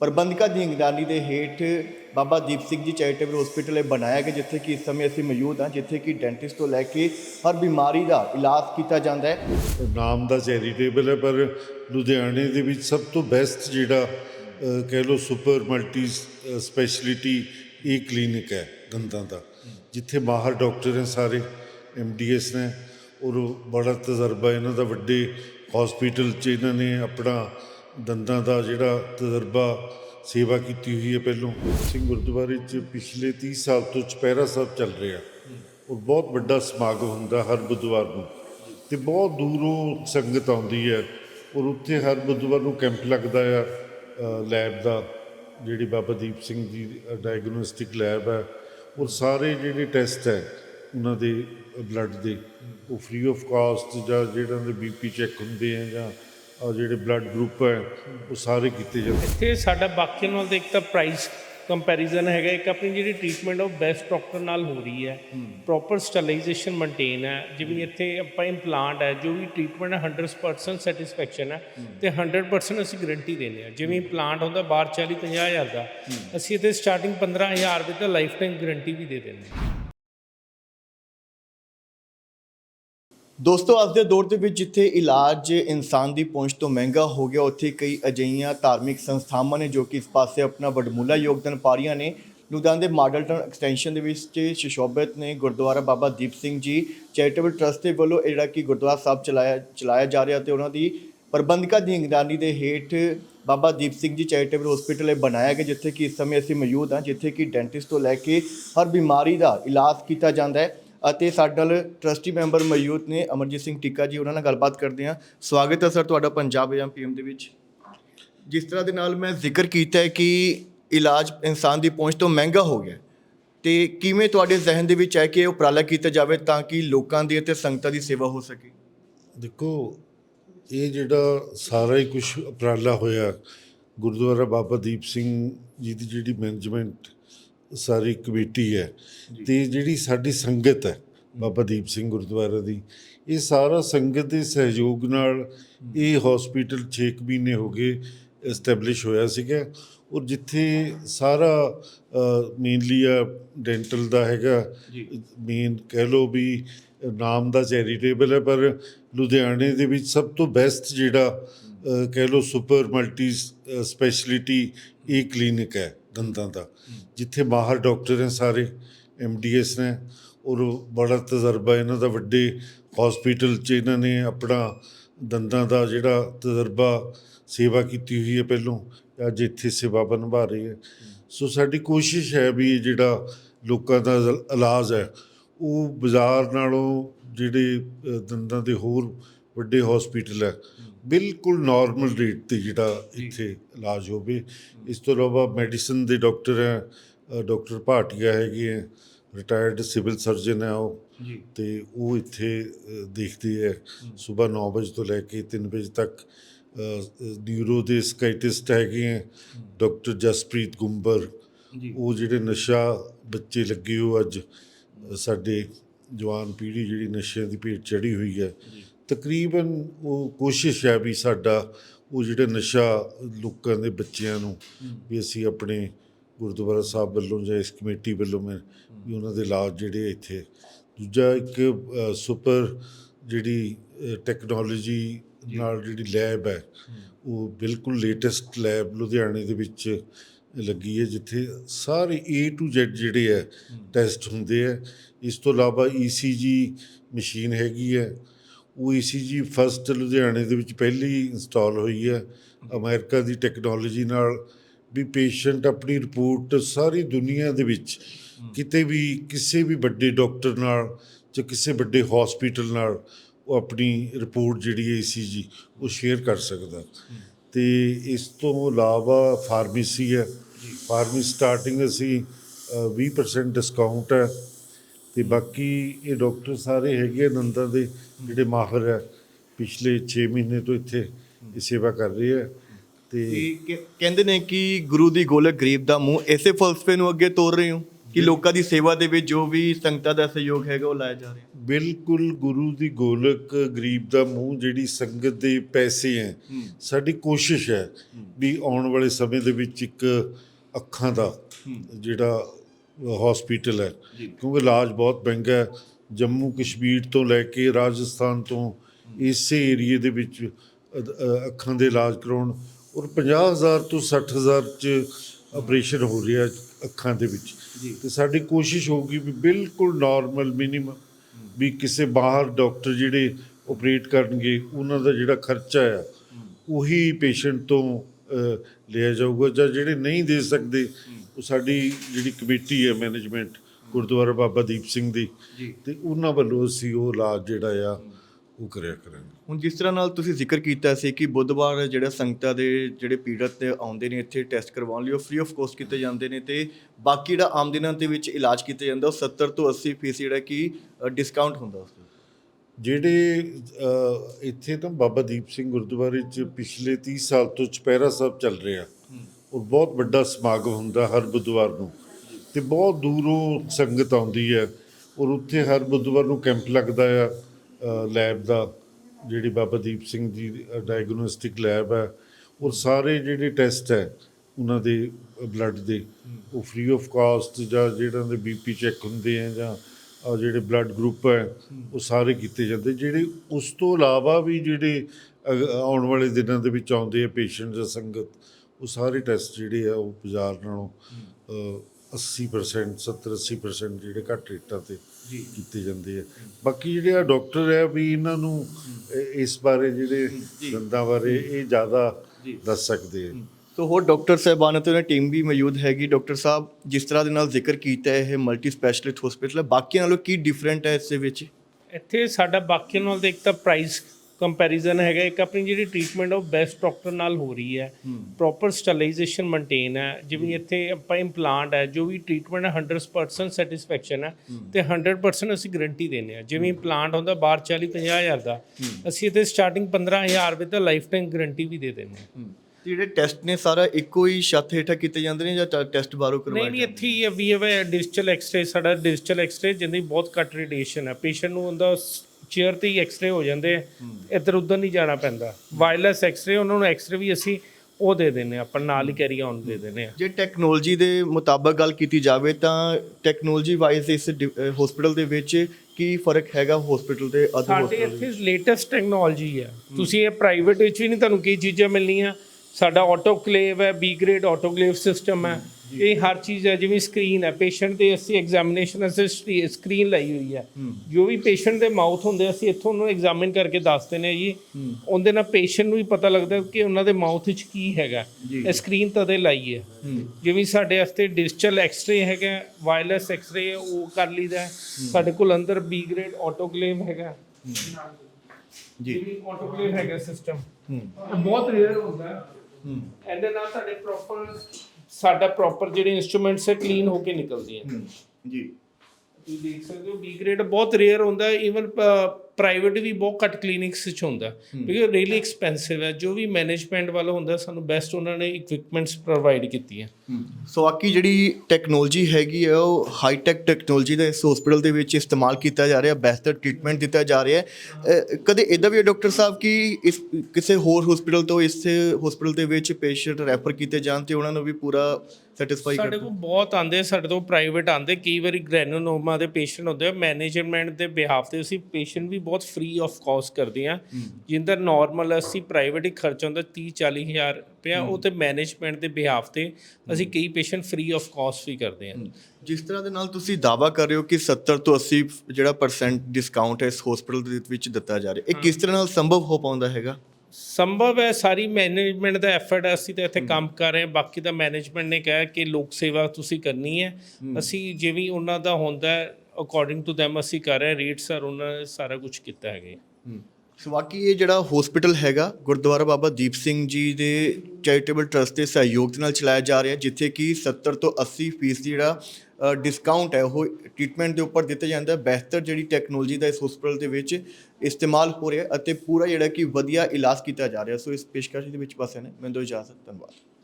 ਪ੍ਰਬੰਧਕਾਂ ਦੀ ਨਿਗਰਾਨੀ ਦੇ ਹੇਠ ਬਾਬਾ ਦੀਪ ਸਿੰਘ ਜੀ ਚੈਰੀਟੇਬਲ ਹਸਪੀਟਲ ਇਹ ਬਣਾਇਆ ਗਿਆ ਜਿੱਥੇ ਕਿ ਇਸ ਸਮੇਂ ਅਸੀਂ ਮੌਜੂਦ ਹਾਂ, ਜਿੱਥੇ ਕਿ ਡੈਂਟਿਸਟ ਤੋਂ ਲੈ ਕੇ ਹਰ ਬਿਮਾਰੀ ਦਾ ਇਲਾਜ ਕੀਤਾ ਜਾਂਦਾ ਹੈ। ਨਾਮ ਦਾ ਚੈਰੀਟੇਬਲ ਹੈ, ਪਰ ਲੁਧਿਆਣੇ ਦੇ ਵਿੱਚ ਸਭ ਤੋਂ ਬੈਸਟ ਜਿਹੜਾ ਕਹਿ ਲਓ ਸੁਪਰ ਮਲਟੀ ਸਪੈਸ਼ਲਿਟੀ ਇਹ ਕਲੀਨਿਕ ਹੈ ਦੰਦਾਂ ਦਾ, ਜਿੱਥੇ ਬਾਹਰ ਡਾਕਟਰ ਨੇ ਸਾਰੇ ਐਮਡੀਐਸ ਨੇ, ਔਰ ਬੜਾ ਤਜਰਬਾ ਇਹਨਾਂ ਦਾ ਵੱਡੇ ਹਸਪੀਟਲ 'ਚ ਇਹਨਾਂ ਨੇ ਆਪਣਾ ਦੰਦਾਂ ਦਾ ਜਿਹੜਾ ਤਜਰਬਾ ਸੇਵਾ ਕੀਤੀ ਹੋਈ ਹੈ ਪਹਿਲੋਂ। ਸਿੰਘ ਗੁਰਦੁਆਰੇ 'ਚ ਪਿਛਲੇ 30 ਸਾਲ ਤੋਂ ਚੁਪਹਿਰਾ ਸਾਹਿਬ ਚੱਲ ਰਿਹਾ ਔਰ ਬਹੁਤ ਵੱਡਾ ਸਮਾਗਮ ਹੁੰਦਾ ਹਰ ਬੁੱਧਵਾਰ ਨੂੰ। ਤੇ ਬਹੁਤ ਦੂਰੋਂ ਸੰਗਤ ਆਉਂਦੀ ਹੈ। ਔਰ ਉੱਥੇ ਹਰ ਬੁੱਧਵਾਰ ਨੂੰ ਕੈਂਪ ਲੱਗਦਾ ਆ ਲੈਬ ਦਾ, ਜਿਹੜੀ ਬਾਬਾ ਦੀਪ ਸਿੰਘ ਜੀ ਡਾਇਗਨੋਸਟਿਕ ਲੈਬ ਹੈ। ਔਰ ਸਾਰੇ ਜਿਹੜੇ ਟੈਸਟ ਹੈ, ਉਹਨਾਂ ਦੇ ਬਲੱਡ ਦੇ, ਉਹ ਫ੍ਰੀ ਆਫ ਕਾਸਟ ਜਾਂ ਜਿਹੜਾ ਦੇ ਬੀਪੀ ਚੈੱਕ ਹੁੰਦੇ ਆ ਜਾਂ ਆਹ ਜਿਹੜੇ ਬਲੱਡ ਗਰੁੱਪ ਹੈ ਉਹ ਸਾਰੇ ਕੀਤੇ ਜਾਂਦੇ ਇੱਥੇ ਸਾਡਾ ਬਾਕੀਆਂ ਨਾਲ ਤਾਂ ਇੱਕ ਤਾਂ ਪ੍ਰਾਈਸ ਕੰਪੈਰੀਜ਼ਨ ਹੈਗਾ ਇੱਕ ਆਪਣੀ ਜਿਹੜੀ ਟ੍ਰੀਟਮੈਂਟ ਉਹ ਬੈਸਟ ਡਾਕਟਰ ਨਾਲ ਹੋ ਰਹੀ ਹੈ। ਪ੍ਰੋਪਰ ਸਟਰਲਾਈਜੇਸ਼ਨ ਮੇਨਟੇਨ ਹੈ ਜਿਵੇਂ ਇੱਥੇ ਆਪਾਂ ਇੰਪਲਾਂਟ ਹੈ ਜੋ ਵੀ ਟ੍ਰੀਟਮੈਂਟ ਹੈ 100% ਸੈਟੀਸਫੈਕਸ਼ਨ ਹੈ ਤੇ 100% ਅਸੀਂ ਗਾਰੰਟੀ ਦਿੰਦੇ ਹਾਂ। ਜਿਵੇਂ ਇੰਪਲਾਂਟ ਹੁੰਦਾ ਬਾਹਰ 40 50 ਹਜ਼ਾਰ ਦਾ ਅਸੀਂ ਇੱਥੇ ਸਟਾਰਟਿੰਗ 15000 ਦੇ ਤਾਂ ਲਾਈਫ ਟਾਈਮ ਗਾਰੰਟੀ ਵੀ ਦੇ ਦਿੰਦੇ ਹਾਂ। ਦੋਸਤੋ, ਅੱਜ ਦੇ ਦੌਰ ਦੇ ਵਿੱਚ ਜਿੱਥੇ ਇਲਾਜ ਇਨਸਾਨ ਦੀ ਪਹੁੰਚ ਤੋਂ ਮਹਿੰਗਾ ਹੋ ਗਿਆ, ਉੱਥੇ ਕਈ ਅਜਿਹੀਆਂ ਧਾਰਮਿਕ ਸੰਸਥਾਵਾਂ ਨੇ ਜੋ ਕਿ ਇਸ ਪਾਸੇ ਆਪਣਾ ਵਡਮੁੱਲਾ ਯੋਗਦਾਨ ਪਾ ਰਹੀਆਂ ਨੇ। ਲੁਧਿਆਣਾ ਦੇ ਮਾਡਲ ਟਾਊਨ ਐਕਸਟੈਂਸ਼ਨ ਦੇ ਵਿੱਚ ਸ਼ਿਸ਼ੋਭਿਤ ਨੇ ਗੁਰਦੁਆਰਾ ਬਾਬਾ ਦੀਪ ਸਿੰਘ ਜੀ। ਚੈਰੀਟੇਬਲ ਟਰਸਟ ਦੇ ਵੱਲੋਂ ਜਿਹੜਾ ਕਿ ਗੁਰਦੁਆਰਾ ਸਾਹਿਬ ਚਲਾਇਆ ਚਲਾਇਆ ਜਾ ਰਿਹਾ ਤੇ ਉਹਨਾਂ ਦੀ ਪ੍ਰਬੰਧਕਾਂ ਦੀ ਨਿਗਰਾਨੀ ਦੇ ਹੇਠ ਬਾਬਾ ਦੀਪ ਸਿੰਘ ਜੀ ਚੈਰੀਟੇਬਲ ਹਸਪੀਟਲ ਇਹ ਬਣਾਇਆ ਗਿਆ, ਜਿੱਥੇ ਕਿ ਇਸ ਸਮੇਂ ਅਸੀਂ ਮੌਜੂਦ ਹਾਂ, ਜਿੱਥੇ ਕਿ ਡੈਂਟਿਸਟ ਤੋਂ ਲੈ ਕੇ ਹਰ ਬਿਮਾਰੀ ਦਾ ਇਲਾਜ ਕੀਤਾ ਜਾਂਦਾ ਹੈ। ਅਤੇ ਸਾਡੇ ਨਾਲ ਟਰਸਟੀ ਮੈਂਬਰ ਮੌਜੂਦ ਨੇ ਅਮਰਜੀਤ ਸਿੰਘ ਟਿੱਕਾ ਜੀ ਉਹਨਾਂ ਨਾਲ ਗੱਲਬਾਤ ਕਰਦੇ ਹਾਂ। ਸਵਾਗਤ ਹੈ ਸਰ ਤੁਹਾਡਾ ਪੰਜਾਬ ਜਾਂ ਪੀਐਮ ਦੇ ਵਿੱਚ। ਜਿਸ ਤਰ੍ਹਾਂ ਦੇ ਨਾਲ ਮੈਂ ਜ਼ਿਕਰ ਕੀਤਾ ਹੈ ਕਿ ਇਲਾਜ ਇਨਸਾਨ ਦੀ ਪਹੁੰਚ ਤੋਂ ਮਹਿੰਗਾ ਹੋ ਗਿਆ ਹੈ, ਤੇ ਕਿਵੇਂ ਤੁਹਾਡੇ ਜ਼ਿਹਨ ਦੇ ਵਿੱਚ ਹੈ ਕਿ ਇਹ ਉਪਰਾਲਾ ਕੀਤਾ ਜਾਵੇ ਤਾਂ ਕਿ ਲੋਕਾਂ ਦੀ ਅਤੇ ਸੰਗਤਾਂ ਦੀ ਸੇਵਾ ਹੋ ਸਕੇ? ਦੇਖੋ ਇਹ ਜਿਹੜਾ ਸਾਰਾ ਹੀ ਕੁਝ ਉਪਰਾਲਾ ਹੋਇਆ ਗੁਰਦੁਆਰਾ ਬਾਬਾ ਦੀਪ ਸਿੰਘ ਜੀ ਦੀ ਜਿਹੜੀ ਮੈਨੇਜਮੈਂਟ ਸਾਰੀ ਕਮੇਟੀ ਹੈ ਤੇ ਜਿਹੜੀ ਸਾਡੀ ਸੰਗਤ ਹੈ ਬਾਬਾ ਦੀਪ ਸਿੰਘ ਗੁਰਦੁਆਰਾ ਦੀ ਇਹ ਸਾਰਾ ਸੰਗਤ ਦੇ ਸਹਿਯੋਗ ਨਾਲ ਇਹ ਹਸਪੀਟਲ 6 ਮਹੀਨੇ ਹੋ ਗਏ ਐਸਟੈਬਲਿਸ਼ ਹੋਇਆ ਸੀਗਾ। ਔਰ ਜਿੱਥੇ ਸਾਰਾ ਮੇਨਲੀ ਆ ਡੈਂਟਲ ਦਾ ਹੈਗਾ ਮੇਨ ਕਹਿ ਲੋ ਵੀ ਨਾਮ ਦਾ ਚੈਰੀਟੇਬਲ ਹੈ ਪਰ ਲੁਧਿਆਣੇ ਦੇ ਵਿੱਚ ਸਭ ਤੋਂ ਬੈਸਟ ਜਿਹੜਾ ਕਹਿ ਲੋ ਸੁਪਰ ਮਲਟੀ ਸਪੈਸ਼ਲਿਟੀ ਇਹ ਕਲੀਨਿਕ ਹੈ। ਦੰਦਾਂ ਦਾ। ਜਿੱਥੇ ਮਾਹਰ ਡਾਕਟਰ ਨੇ ਸਾਰੇ ਐਮਡੀਐਸ ਨੇ, ਔਰ ਬੜਾ ਤਜਰਬਾ ਇਹਨਾਂ ਦਾ ਵੱਡੇ ਹਸਪੀਟਲ 'ਚ ਇਹਨਾਂ ਨੇ ਆਪਣਾ ਦੰਦਾਂ ਦਾ ਜਿਹੜਾ ਤਜਰਬਾ, ਸੇਵਾ ਕੀਤੀ ਹੋਈ ਹੈ ਪਹਿਲੋਂ, ਅੱਜ ਇੱਥੇ ਸੇਵਾ ਨਿਭਾ ਰਹੇ ਹੈ। ਸੋ ਸਾਡੀ ਕੋਸ਼ਿਸ਼ ਹੈ ਵੀ ਜਿਹੜਾ ਲੋਕਾਂ ਦਾ ਇਲਾਜ ਹੈ, ਉਹ ਬਾਜ਼ਾਰ ਨਾਲੋਂ ਜਿਹੜੇ ਦੰਦਾਂ ਦੇ ਹੋਰ ਵੱਡੇ ਹਸਪੀਟਲ ਹੈ। ਬਿਲਕੁਲ ਨਾਰਮਲ ਰੇਟ ਤੇ ਜਿਹੜਾ ਇੱਥੇ ਇਲਾਜ ਹੋਵੇ। ਇਸ ਤੋਂ ਇਲਾਵਾ ਮੈਡੀਸਨ ਦੇ ਡਾਕਟਰ ਹੈ ਡਾਕਟਰ ਭਾਟੀਆ ਹੈਗੇ ਹੈ ਰਿਟਾਇਰਡ ਸਿਵਲ ਸਰਜਨ ਹੈ ਉਹ। ਤੇ ਉਹ ਇੱਥੇ ਦੇਖਦੇ ਹੈ ਸਵੇਰ 9 ਵਜੇ ਤੋਂ ਲੈ ਕੇ 3 ਵਜੇ ਤੱਕ ਨਿਊਰੋ ਦੇ ਸਕਾਈਟਿਸਟ ਹੈਗੇ ਹੈ ਡਾਕਟਰ ਜਸਪ੍ਰੀਤ ਗੁੰਬਰ। ਉਹ ਜਿਹੜੇ ਨਸ਼ਾ ਬੱਚੇ ਲੱਗੇ ਉਹ ਅੱਜ ਸਾਡੇ ਜਵਾਨ ਪੀੜ੍ਹੀ ਜਿਹੜੀ ਨਸ਼ਿਆਂ ਦੀ ਭੇਟ ਚੜੀ ਹੋਈ ਹੈ ਤਕਰੀਬਨ ਉਹ ਕੋਸ਼ਿਸ਼ ਹੈ ਵੀ ਸਾਡਾ ਉਹ ਜਿਹੜਾ ਨਸ਼ਾ ਲੋਕਾਂ ਦੇ ਬੱਚਿਆਂ ਨੂੰ ਵੀ ਅਸੀਂ ਆਪਣੇ ਗੁਰਦੁਆਰਾ ਸਾਹਿਬ ਵੱਲੋਂ ਜਾਂ ਇਸ ਕਮੇਟੀ ਵੱਲੋਂ ਮੈਂ ਵੀ ਉਹਨਾਂ ਦੇ ਇਲਾਜ ਜਿਹੜੇ ਇੱਥੇ ਦੂਜਾ ਇੱਕ ਸੁਪਰ ਜਿਹੜੀ ਟੈਕਨੋਲੋਜੀ ਨਾਲ ਜਿਹੜੀ ਲੈਬ ਹੈ ਉਹ ਬਿਲਕੁਲ ਲੇਟੈਸਟ ਲੈਬ ਲੁਧਿਆਣੇ ਦੇ ਵਿੱਚ ਲੱਗੀ ਹੈ ਜਿੱਥੇ ਸਾਰੇ A to Z ਜਿਹੜੇ ਹੈ ਟੈਸਟ ਹੁੰਦੇ ਹੈ। ਇਸ ਤੋਂ ਇਲਾਵਾ ECG ਮਸ਼ੀਨ ਹੈਗੀ ਹੈ ਉਹ ECG ਫਸਟ ਲੁਧਿਆਣੇ ਦੇ ਵਿੱਚ ਪਹਿਲੀ ਇੰਸਟਾਲ ਹੋਈ ਹੈ ਅਮਰੀਕਾ ਦੀ ਟੈਕਨੋਲੋਜੀ ਨਾਲ ਵੀ ਪੇਸ਼ੈਂਟ ਆਪਣੀ ਰਿਪੋਰਟ ਸਾਰੀ ਦੁਨੀਆ ਦੇ ਵਿੱਚ ਕਿਤੇ ਵੀ ਕਿਸੇ ਵੀ ਵੱਡੇ ਡਾਕਟਰ ਨਾਲ ਜਾਂ ਕਿਸੇ ਵੱਡੇ ਹਸਪੀਟਲ ਨਾਲ ਉਹ ਆਪਣੀ ਰਿਪੋਰਟ ਜਿਹੜੀ ਹੈ ECG ਉਹ ਸ਼ੇਅਰ ਕਰ ਸਕਦਾ। ਤੇ ਇਸ ਤੋਂ ਇਲਾਵਾ ਫਾਰਮੇਸੀ ਹੈ ਫਾਰਮੀ ਸਟਾਰਟਿੰਗ ਅਸੀਂ ਅ, 20% ਡਿਸਕਾਊਂਟ ਹੈ ਤੇ ਬਾਕੀ ਇਹ ਡਾਕਟਰ ਸਾਰੇ ਹੈਗੇ ਆ ਨੰਦਾ ਦੇ ਜਿਹੜੇ ਮਾਹਰ ਹੈ ਪਿਛਲੇ 6 ਮਹੀਨੇ ਤੋਂ ਇੱਥੇ ਇਹ ਸੇਵਾ ਕਰ ਰਹੇ ਹੈ ਤੇ ਤੇ ਕਹਿ- ਕਹਿੰਦੇ ਨੇ ਕਿ ਗੁਰੂ ਦੀ ਗੋਲਕ ਗਰੀਬ ਦਾ ਮੂੰਹ ਐਸੇ ਫਲਸਫੇ ਨੂੰ ਅੱਗੇ ਤੋਰ ਰਹੇ ਹੋ? ਕਿ ਲੋਕਾਂ ਦੀ ਸੇਵਾ ਦੇ ਵਿੱਚ ਜੋ ਵੀ ਸੰਗਤਾਂ ਦਾ ਸਹਿਯੋਗ ਹੈਗਾ ਉਹ ਲਾਇਆ ਜਾ ਰਿਹਾ? ਬਿਲਕੁਲ ਗੁਰੂ ਦੀ ਗੋਲਕ ਗਰੀਬ ਦਾ ਮੂੰਹ ਜਿਹੜੀ ਸੰਗਤ ਦੇ ਪੈਸੇ ਹੈ ਸਾਡੀ ਕੋਸ਼ਿਸ਼ ਹੈ ਵੀ ਆਉਣ ਵਾਲੇ ਸਮੇਂ ਦੇ ਵਿੱਚ ਇੱਕ ਅੱਖਾਂ ਦਾ ਜਿਹੜਾ ਹਸਪੀਟਲ ਹੈ। ਕਿਉਂਕਿ ਇਲਾਜ ਬਹੁਤ ਮਹਿੰਗਾ ਹੈ। ਜੰਮੂ ਕਸ਼ਮੀਰ ਤੋਂ ਲੈ ਕੇ ਰਾਜਸਥਾਨ ਤੋਂ ਇਸੇ ਏਰੀਏ ਦੇ ਵਿੱਚ ਅੱਖਾਂ ਦੇ ਇਲਾਜ ਕਰਾਉਣ ਔਰ 50000 ਤੋਂ 60000 ਚ ਆਪਰੇਸ਼ਨ ਹੋ ਰਿਹਾ ਅੱਖਾਂ ਦੇ ਵਿੱਚ। ਤੇ ਸਾਡੀ ਕੋਸ਼ਿਸ਼ ਹੋਊਗੀ ਵੀ ਬਿਲਕੁਲ ਨਾਰਮਲ ਮਿਨੀਮਮ ਵੀ ਕਿਸੇ ਬਾਹਰ ਡਾਕਟਰ ਜਿਹੜੇ ਆਪਰੇਟ ਕਰਨਗੇ ਉਹਨਾਂ ਦਾ ਜਿਹੜਾ ਖਰਚਾ ਆ ਉਹੀ ਪੇਸ਼ੈਂਟ ਤੋਂ ਲਿਆ ਜਾਊਗਾ ਜਾਂ ਜਿਹੜੇ ਨਹੀਂ ਦੇ ਸਕਦੇ ਉਹ ਸਾਡੀ ਜਿਹੜੀ ਕਮੇਟੀ ਹੈ ਮੈਨੇਜਮੈਂਟ ਗੁਰਦੁਆਰਾ ਬਾਬਾ ਦੀਪ ਸਿੰਘ ਦੀ ਤੇ ਉਹਨਾਂ ਵੱਲੋਂ ਅਸੀਂ ਉਹ ਇਲਾਜ ਜਿਹੜਾ ਆ ਉਹ ਕਰਿਆ ਕਰਾਂਗੇ। ਹੁਣ ਜਿਸ ਤਰ੍ਹਾਂ ਨਾਲ ਤੁਸੀਂ ਜ਼ਿਕਰ ਕੀਤਾ ਸੀ ਕਿ ਬੁੱਧਵਾਰ ਜਿਹੜੇ ਸੰਗਤਾਂ ਦੇ ਜਿਹੜੇ ਪੀੜਤ ਤੇ ਆਉਂਦੇ ਨੇ ਇੱਥੇ ਟੈਸਟ ਕਰਵਾਉਣ ਲਈ ਉਹ ਫ੍ਰੀ ਆਫ ਕੋਸਟ ਕੀਤੇ ਜਾਂਦੇ ਨੇ ਤੇ ਬਾਕੀ ਜਿਹੜਾ ਆਮ ਦਿਨਾਂ ਦੇ ਵਿੱਚ ਇਲਾਜ ਕੀਤਾ ਜਾਂਦਾ ਉਹ 70 ਤੋਂ 80 ਫੀਸ ਜਿਹੜਾ ਕਿ ਡਿਸਕਾਊਂਟ ਹੁੰਦਾ ਉਸ ਤੇ ਜਿਹੜੇ ਇੱਥੇ ਤਾਂ ਬਾਬਾ ਦੀਪ ਸਿੰਘ ਗੁਰਦੁਆਰੇ 'ਚ ਪਿਛਲੇ 30 ਸਾਲ ਤੋਂ ਚੁਪਹਿਰਾ ਸਾਹਿਬ ਚੱਲ ਰਿਹਾ। ਔਰ ਬਹੁਤ ਵੱਡਾ ਸਮਾਗਮ ਹੁੰਦਾ ਹਰ ਬੁੱਧਵਾਰ ਨੂੰ। ਤੇ ਬਹੁਤ ਦੂਰੋਂ ਸੰਗਤ ਆਉਂਦੀ ਹੈ। ਔਰ ਉੱਥੇ ਹਰ ਬੁੱਧਵਾਰ ਨੂੰ ਕੈਂਪ ਲੱਗਦਾ ਆ ਲੈਬ ਦਾ, ਜਿਹੜੀ ਬਾਬਾ ਦੀਪ ਸਿੰਘ ਜੀ ਡਾਇਗਨੋਸਟਿਕ ਲੈਬ ਹੈ। ਔਰ ਸਾਰੇ ਜਿਹੜੇ ਟੈਸਟ ਹੈ, ਉਹਨਾਂ ਦੇ ਬਲੱਡ ਦੇ, ਉਹ ਫ੍ਰੀ ਆਫ ਕਾਸਟ ਜਾਂ ਜਿਹੜਾ ਦੇ ਬੀਪੀ ਚੈੱਕ ਹੁੰਦੇ ਆ ਜਾਂ ਆਹ ਜਿਹੜੇ ਬਲੱਡ ਗਰੁੱਪ ਹੈ ਉਹ ਸਾਰੇ ਕੀਤੇ ਜਾਂਦੇ। ਜਿਹੜੇ ਉਸ ਤੋਂ ਇਲਾਵਾ ਵੀ ਜਿਹੜੇ ਆਉਣ ਵਾਲੇ ਦਿਨਾਂ ਦੇ ਵਿੱਚ ਆਉਂਦੇ ਆ ਪੇਸ਼ੈਂਟ ਜਾਂ ਸੰਗਤ ਉਹ ਸਾਰੇ ਟੈਸਟ ਜਿਹੜੇ ਆ ਉਹ ਬਾਜ਼ਾਰ ਨਾਲੋਂ ਅ, 80% 70 80% ਜਿਹੜੇ ਘੱਟ ਰੇਟਾਂ ਤੇ ਕੀਤੇ ਜਾਂਦੇ ਆ। ਬਾਕੀ ਜਿਹੜੇ ਆ ਡਾਕਟਰ ਆ ਵੀ ਇਹਨਾਂ ਨੂੰ ਇਸ ਬਾਰੇ ਜਿਹੜੇ ਦੰਦਾਂ ਬਾਰੇ ਇਹ ਜ਼ਿਆਦਾ ਦੱਸ ਸਕਦੇ ਆ। ਸੋ ਹੋਰ ਡਾਕਟਰ ਸਾਹਿਬਾਨ ਤੇ ਉਹਨਾਂ ਟੀਮ ਵੀ ਮੌਜੂਦ ਹੈਗੀ। ਡਾਕਟਰ ਸਾਹਿਬ ਜਿਸ ਤਰ੍ਹਾਂ ਦੇ ਨਾਲ ਜ਼ਿਕਰ ਕੀਤਾ ਹੈ ਇਹ ਮਲਟੀ ਸਪੈਸ਼ਲਿਸਟ ਹਸਪੀਟਲ ਹੈ ਬਾਕੀਆਂ ਨਾਲੋਂ ਕੀ ਡਿਫਰੈਂਟ ਹੈ ਇਸ ਦੇ ਵਿੱਚ? ਇੱਥੇ ਸਾਡਾ ਬਾਕੀਆਂ ਨਾਲ ਤਾਂ ਇੱਕ ਤਾਂ ਪ੍ਰਾਈਸ ਕੰਪੈਰੀਜ਼ਨ ਹੈਗਾ। ਇੱਕ ਆਪਣੀ ਜਿਹੜੀ ਟ੍ਰੀਟਮੈਂਟ ਉਹ ਬੈਸਟ ਡਾਕਟਰ ਨਾਲ ਹੋ ਰਹੀ ਹੈ। ਪ੍ਰੋਪਰ ਸਟਰਲਾਈਜੇਸ਼ਨ ਮੇਨਟੇਨ ਹੈ। ਜਿਵੇਂ ਇੱਥੇ ਆਪਾਂ ਇੰਪਲਾਂਟ ਹੈ ਜੋ ਵੀ ਟ੍ਰੀਟਮੈਂਟ ਹੈ 100% ਸੈਟੀਸਫੈਕਸ਼ਨ ਹੈ। ਤੇ 100% ਅਸੀਂ ਗਾਰੰਟੀ ਦਿੰਦੇ ਹਾਂ। ਜਿਵੇਂ ਇੰਪਲਾਂਟ ਹੁੰਦਾ ਬਾਹਰ 40 50000 ਦਾ ਅਸੀਂ ਇੱਥੇ ਸਟਾਰਟਿੰਗ 15000 ਰੁਪਏ ਦਾ ਲਾਈਫ ਟਾਈਮ ਗਾਰੰਟੀ ਵੀ ਦੇ ਦਿੰਦੇ ਹਾਂ। ਤੇ ਜਿਹੜੇ ਟੈਸਟ ਨੇ ਸਾਰਾ ਇੱਕੋ ਹੀ ਛੱਤ ਹੇਠਾਂ ਕੀਤੇ ਜਾਂਦੇ ਨੇ ਜਾਂ ਟੈਸਟ ਬਾਹਰੋਂ ਕਰਵਾਏ ਨਹੀਂ ਨਹੀਂ ਇੱਥੇ ਹੀ ਹੈ ਵੀ ਹੈ ਡਿਜੀਟਲ ਐਕਸ-ਰੇ ਸਾਡਾ ਡਿਜੀਟਲ ਐਕਸ-ਰੇ ਜਿਹਦੀ ਬਹੁਤ ਘੱਟ ਰੇਡੀਏਸ਼ਨ ਹੈ। ਪੇਸ਼ੈਂਟ ਨੂੰ ਉਹਦਾ ਚੇਅਰ ਤੇ ਹੀ ਐਕਸ-ਰੇ ਹੋ ਜਾਂਦੇ ਇੱਧਰ ਉੱਧਰ ਨਹੀਂ ਜਾਣਾ ਪੈਂਦਾ। ਵਾਇਰਲੈਸ ਐਕਸ-ਰੇ ਉਹਨਾਂ ਨੂੰ ਐਕਸ-ਰੇ ਵੀ ਅਸੀਂ ਉਹ ਦੇ ਹਾਂ ਆਪਾਂ ਨਾਲ ਹੀ ਕੈਰੀ ਆਨ ਦੇ ਦਿੰਦੇ ਆ ਜੇ ਟੈਕਨੋਲੋਜੀ ਦੇ ਮੁਤਾਬਕ ਗੱਲ ਕੀਤੀ ਜਾਵੇ ਤਾਂ ਟੈਕਨੋਲੋਜੀ ਵਾਈਜ਼ ਇਸ ਹਸਪੀਟਲ ਦੇ ਵਿੱਚ ਕੀ ਫ਼ਰਕ ਹੈਗਾ ਹਸਪੀਟਲ ਤੇ ਅਦਰ ਸਾਡੇ ਇੱਥੇ ਲੇਟੈਸਟ ਟੈਕਨੋਲੋਜੀ ਹੈ। ਤੁਸੀਂ ਇਹ ਪ੍ਰਾਈਵੇਟ ਵਿੱਚ ਵੀ ਨਹੀਂ ਤੁਹਾਨੂੰ ਕੀ ਚੀਜ਼ਾਂ ਮਿਲਣੀਆਂ। ਸਾਡਾ ਆਟੋਕਲੇਵ ਹੈ ਬੀ ਗ੍ਰੇਡ ਆਟੋਕਲੇਵ ਸਿਸਟਮ ਹੈ। ਇਹ ਹਰ ਚੀਜ਼ ਹੈ ਜਿਵੇਂ ਸਕਰੀਨ ਹੈ। ਪੇਸ਼ੈਂਟ ਦੇ ਅਸੀਂ ਐਗਜ਼ਾਮੀਨੇਸ਼ਨ ਅਸੀਂ ਸਕਰੀਨ ਲਈ ਹੋਈ ਹੈ। ਜੋ ਵੀ ਪੇਸ਼ੈਂਟ ਦੇ ਮਾਊਥ ਹੁੰਦੇ ਅਸੀਂ ਇੱਥੋਂ ਉਹਨੂੰ ਐਗਜ਼ਾਮਿਨ ਕਰਕੇ ਦੱਸਦੇ ਨੇ ਜੀ। ਉਹਦੇ ਨਾਲ ਪੇਸ਼ੈਂਟ ਨੂੰ ਵੀ ਪਤਾ ਲੱਗਦਾ ਕਿ ਉਹਨਾਂ ਦੇ ਮਾਊਥ ਵਿੱਚ ਕੀ ਹੈਗਾ। ਇਹ ਸਕਰੀਨ ਤਦੇ ਲਾਈ ਹੈ। ਜਿਵੇਂ ਸਾਡੇ ਵਾਸਤੇ ਡਿਜੀਟਲ ਐਕਸ-ਰੇ ਹੈਗਾ ਵਾਇਰਲੈਸ ਐਕਸ-ਰੇ ਉਹ ਕਰ ਲਈਦਾ। ਸਾਡੇ ਕੋਲ ਅੰਦਰ ਬੀ ਗ੍ਰੇਡ ਆਟੋਕਲੇਵ ਹੈਗਾ। ਜੀ। ਜਿਵੇਂ ਆਟੋਕਲੇਵ ਹੈਗਾ ਸਿਸਟਮ ਬਹੁਤ ਰੇਅਰ ਹੁੰਦਾ ਹੈ। ਇਹਦੇ ਨਾਲ ਸਾਡੇ ਪ੍ਰੋਪਰ ਸਾਡਾ ਪ੍ਰੋਪਰ ਜਿਹੜੇ ਇਨਸਟਰੂਮੈਂਟਸ ਹੈ ਕਲੀਨ ਹੋ ਕੇ ਨਿਕਲਦੀਆਂ। ਜੀ। ਤੁਸੀਂ ਦੇਖ ਸਕਦੇ ਹੋ ਬੀ ਗ੍ਰੇਡ ਬਹੁਤ ਰੇਅਰ ਹੁੰਦਾ ਹੈ ਈਵਨ ਪ੍ਰਾਈਵੇਟ ਵੀ ਬਹੁਤ ਘੱਟ ਕਲੀਨਿਕਸ ਵਿੱਚ ਹੁੰਦਾ ਕਿਉਂਕਿ ਰੀਲੀ ਐਕਸਪੈਂਸਿਵ ਹੈ ਜੋ ਵੀ ਮੈਨੇਜਮੈਂਟ ਵੱਲੋਂ ਹੁੰਦਾ ਸਾਨੂੰ ਬੈਸਟ ਉਹਨਾਂ ਨੇ ਇਕਵਿਪਮੈਂਟਸ ਪ੍ਰੋਵਾਈਡ ਕੀਤੀਆਂ। ਸੋ ਬਾਕੀ ਜਿਹੜੀ ਟੈਕਨੋਲੋਜੀ ਹੈਗੀ ਹੈ ਉਹ ਹਾਈ ਟੈਕ ਟੈਕਨੋਲੋਜੀ ਦਾ ਇਸ ਹਸਪੀਟਲ ਦੇ ਵਿੱਚ ਇਸਤੇਮਾਲ ਕੀਤਾ ਜਾ ਰਿਹਾ ਬਿਹਤਰ ਟ੍ਰੀਟਮੈਂਟ ਦਿੱਤਾ ਜਾ ਰਿਹਾ ਹੈ। ਕਦੇ ਇਦਾਂ ਵੀ ਹੈ ਡਾਕਟਰ ਸਾਹਿਬ ਕਿ ਇਸ ਕਿਸੇ ਹੋਰ ਹਸਪੀਟਲ ਤੋਂ ਇਸ ਹਸਪੀਟਲ ਦੇ ਵਿੱਚ ਪੇਸ਼ੈਂਟ ਰੈਫਰ ਕੀਤੇ ਜਾਣ ਤੇ ਉਹਨਾਂ ਨੂੰ ਵੀ ਪੂਰਾ ਸੈਟੀਸਫਾਈ ਸਾਡੇ ਕੋਲ ਬਹੁਤ ਆਂਦੇ ਸਾਡੇ ਤੋਂ ਪ੍ਰਾਈਵੇਟ ਆਂਦੇ ਕਈ ਵਾਰੀ ਗ੍ਰੈਨੋਲੋਮਾ ਦੇ ਪੇਸ਼ੈਂਟ ਹੁੰਦੇ ਆ ਮੈਨੇਜਮੈਂਟ ਦੇ ਬਿਹਾਫ ਤੇ ਅਸੀਂ ਪੇਸ਼ੈਂਟ ਵੀ ਬਹੁਤ ਫ੍ਰੀ ਆਫ ਕਾਸਟ ਕਰਦੇ ਆ ਜਿੰਦਾ ਨਾਰਮਲ ਅਸੀਂ ਪ੍ਰਾਈਵੇਟ ਹੀ ਖਰਚ ਹੁੰਦਾ 30 40 ਹਜ਼ਾਰ ਰੁਪਇਆ ਉਹ ਤੇ ਮੈਨੇਜਮੈਂਟ ਦੇ ਬਿਹਾਫ ਤੇ ਅਸੀਂ ਕਈ ਪੇਸ਼ੈਂਟ ਫ੍ਰੀ ਆਫ ਕਾਸਟ ਵੀ ਕਰਦੇ ਆ ਜਿਸ ਤਰ੍ਹਾਂ ਦੇ ਨਾਲ ਤੁਸੀਂ ਦਾਵਾ ਕਰ ਰਹੇ ਹੋ ਕਿ 70 ਤੋਂ 80 ਜਿਹੜਾ ਪਰਸੈਂਟ ਡਿਸਕਾਊਂਟ ਇਸ ਹਸਪੀਟਲ ਦੇ ਵਿੱਚ ਦਿੱਤਾ ਜਾ ਰਿਹਾ ਇਹ ਕਿਸ ਤਰ੍ਹਾਂ ਨਾਲ ਸੰਭਵ ਹੋ ਪਾਉਂਦਾ ਹੈਗਾ? ਸੰਭਵ ਹੈ ਸਾਰੀ ਮੈਨੇਜਮੈਂਟ ਦਾ ਐਫਰਟ ਅਸੀਂ ਤਾਂ ਇੱਥੇ ਕੰਮ ਕਰ ਰਹੇ ਹਾਂ ਬਾਕੀ ਦਾ ਮੈਨੇਜਮੈਂਟ ਨੇ ਕਿਹਾ ਕਿ ਲੋਕ ਸੇਵਾ ਤੁਸੀਂ ਕਰਨੀ ਹੈ। ਅਸੀਂ ਜਿਵੇਂ ਉਹਨਾਂ ਦਾ ਹੁੰਦਾ ਅਕੋਰਡਿੰਗ ਟੂ them ਅਸੀਂ ਕਰ ਰਹੇ ਹਾਂ ਰੇਟਸ ਔਰ ਉਹਨਾਂ ਨੇ ਸਾਰਾ ਕੁਝ ਕੀਤਾ ਹੈਗਾ। ਸੋ ਬਾਕੀ ਇਹ ਜਿਹੜਾ ਹਸਪੀਟਲ ਹੈਗਾ, ਗੁਰਦੁਆਰਾ ਬਾਬਾ ਦੀਪ ਸਿੰਘ ਜੀ ਦੇ ਚੈਰੀਟੇਬਲ ਟਰਸਟ ਦੇ ਸਹਿਯੋਗ ਦੇ ਨਾਲ ਚਲਾਇਆ ਜਾ ਰਿਹਾ, ਜਿੱਥੇ ਕਿ 70 ਤੋਂ 80 ਫੀਸ ਜਿਹੜਾ ਡਿਸਕਾਊਂਟ ਹੈ, ਉਹ ਟ੍ਰੀਟਮੈਂਟ ਦੇ ਉੱਪਰ ਦਿੱਤਾ ਜਾਂਦਾ ਹੈ। ਬਿਹਤਰ ਜਿਹੜੀ ਟੈਕਨੋਲੋਜੀ ਦਾ ਇਸ ਹਸਪੀਟਲ ਦੇ ਵਿੱਚ ਇਸਤੇਮਾਲ ਹੋ ਰਿਹਾ ਅਤੇ ਪੂਰਾ ਜਿਹੜਾ ਕਿ ਵਧੀਆ ਇਲਾਜ ਕੀਤਾ ਜਾ ਰਿਹਾ ਸੋ ਇਸ ਪੇਸ਼ਕਸ਼ ਦੇ ਵਿੱਚ ਬਸ ਨੇ। ਮੈਨੂੰ ਇਜਾਜ਼ਤ ਧੰਨਵਾਦ।